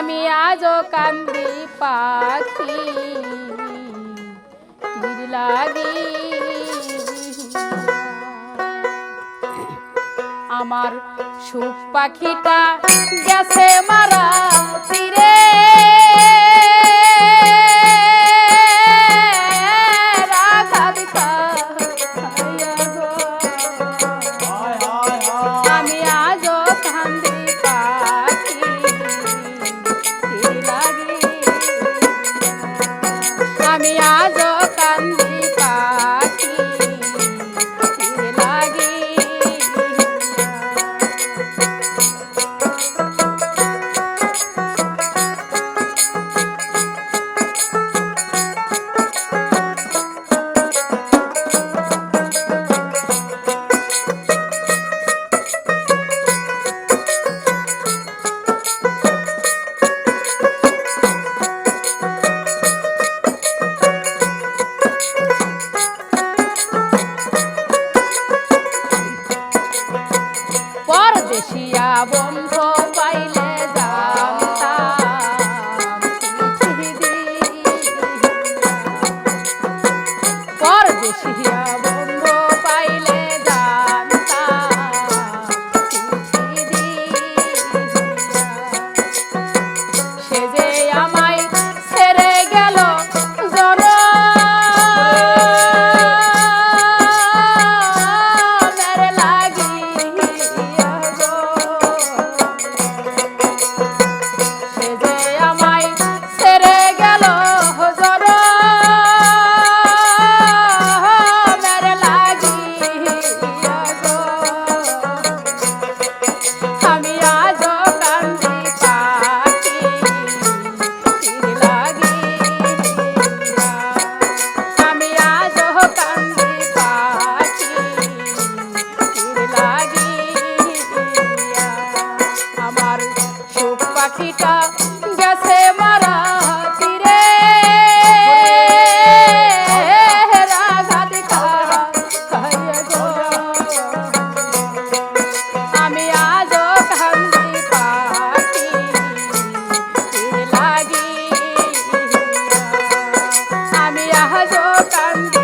আমি আজও কান্দি পাখি। তীর লাগি আমার সুখ পাখিটা গেছে মারা তীরে। বন্ধ পাইলে পরদেশিয়া বন্ধ 我感觉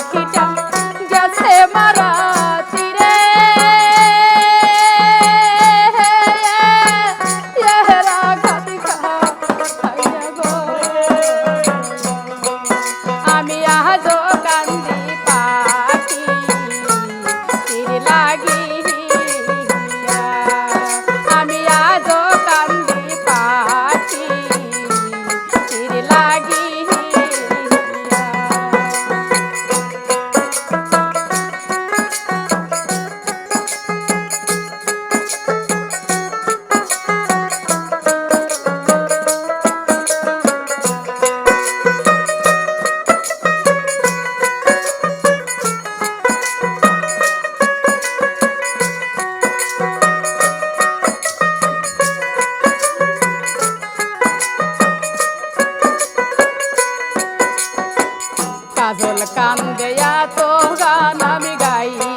পাখিটা গেছে মারা তীরে আমি আজ কান্দি কাজল কান দেয়া তো গান আমি গাই।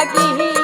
लगी